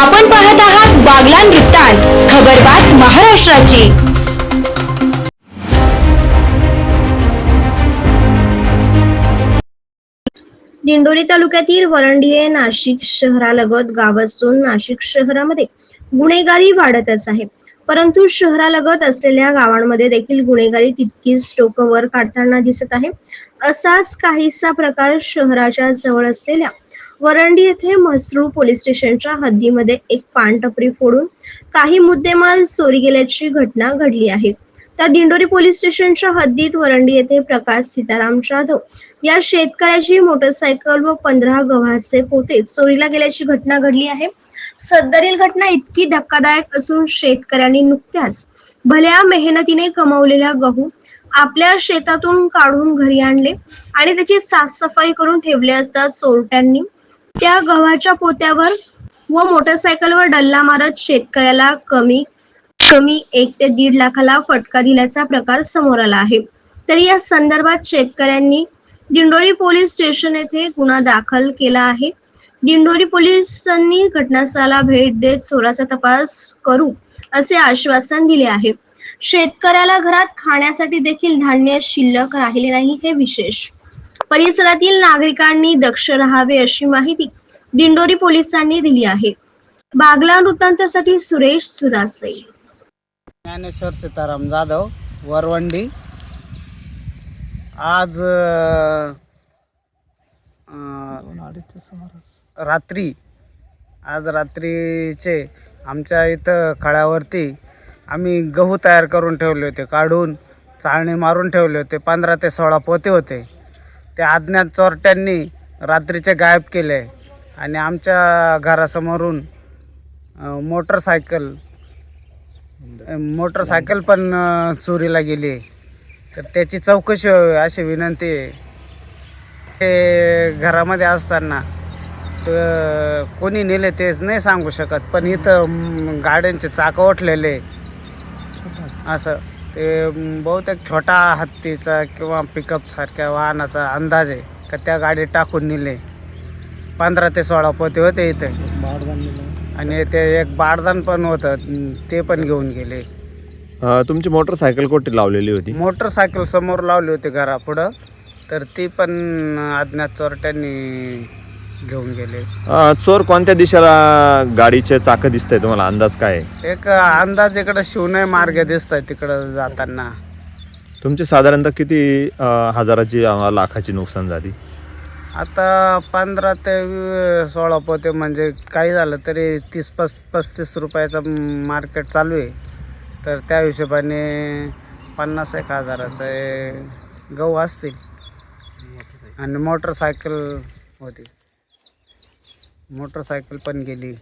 आपण पाहत आहात बागलान वृत्तांत खबरबात महाराष्ट्राची. दिंडोरी तालुक्यातील वरंडीये नाशिक शहरालगत गाव असून नाशिक शहरामध्ये गुन्हेगारी वाढतच आहे. परंतु शहरालगत असलेल्या गावांमध्ये देखील गुन्हेगारी तितकीच टोकं वर काढताना दिसत आहे. असाच काहीसा प्रकार शहराच्या जवळ असलेल्या वरंडी येथे म्हसरूळ पोलीस स्टेशनच्या हद्दीमध्ये एक पानटपरी फोडून काही मुद्देमाल चोरी गेल्याची घटना घडली आहे. तर दिंडोरी पोलीस स्टेशनच्या हद्दीत वरंडी येथे प्रकाश सीताराम जाधव या शेतकऱ्याची मोटरसायकल व पंधरा गव्हाचे पोते चोरीला गेल्याची घटना घडली आहे. सदरील घटना इतकी धक्कादायक असून शेतकऱ्यांनी नुकत्याच भल्या मेहनतीने कमवलेल्या गहू आपल्या शेतातून काढून घरी आणले आणि त्याची साफसफाई करून ठेवले असता चोरट्यांनी त्या गव्हाच्या पोत्यावर व मोटरसायकलवर डल्ला मारत शेतकऱ्याला कमी कमी एक ते दीड लाखाला फटका दिल्याचा प्रकार समोर आला आहे. तरी या संदर्भात शेतकऱ्यांनी दिंडोरी पोलीस स्टेशन येथे गुन्हा दाखल केला आहे. दिंडोरी पोलिसांनी घटनास्थळाला भेट देत चोराचा तपास करू असे आश्वासन दिले आहे. शेतकऱ्याला घरात खाण्यासाठी देखील धान्य शिल्लक राहिले नाही हे विशेष परिसरातील नागरिकांनी दक्ष राहावे अशी माहिती दिंडोरी पोलिसांनी दिली आहे. बागला वृत्तांतासाठी सुरेश सुरासे. ज्ञानेश्वर सीताराम जाधव वरवंडी. आज रात्री आज रात्रीचे आमच्या इथं खळ्यावरती आम्ही गहू तयार करून ठेवले होते काढून चाळणी मारून ठेवले होते पंधरा ते सोळा पोते होते. ते अज्ञात चोरट्यांनी रात्रीचे गायब केले. आणि आमच्या घरासमोरून मोटरसायकल मोटरसायकल पण चोरीला गेली. तर त्याची चौकशी व्हावी अशी विनंती आहे. ते घरामध्ये असताना तर कोणी नेले तेच नाही सांगू शकत पण इथं गाड्यांचे चाकं ओठलेले. असं. ते बहुतेक छोटा हत्तीचा किंवा पिकअप सारख्या वाहनाचा अंदाज आहे का त्या गाडीत टाकून नेले. पंधरा ते सोळा पोते होते इथे. आणि ते एक बारदान पण होतं ते पण घेऊन गेले. अ, तुमची मोटरसायकल कोठे लावलेली होती? मोटरसायकल समोर लावली होती घरापुढं. तर ती पण अज्ञात चोरट्यांनी घेऊन गेले. अ, चोर कोणत्या दिशेला गाडीचे चाक दिसतंय? तुम्हाला अंदाज काय आहे? एक अंदाज इकडं शिवनय मार्ग दिसतोय तिकडं जाताना. तुमची साधारणतः किती अ, हजाराची अ, लाखाची नुकसान झाली? आता पंधरा ते वी- सोळा पोते म्हणजे काही झालं तरी तीस पस पस्तीस रुपयाचं मार्केट चालू आहे. तर त्या हिशोबाने पन्नास एक हजाराचे गहू असतील. आणि मोटरसायकल होती. मोटरसायकल पण गेली.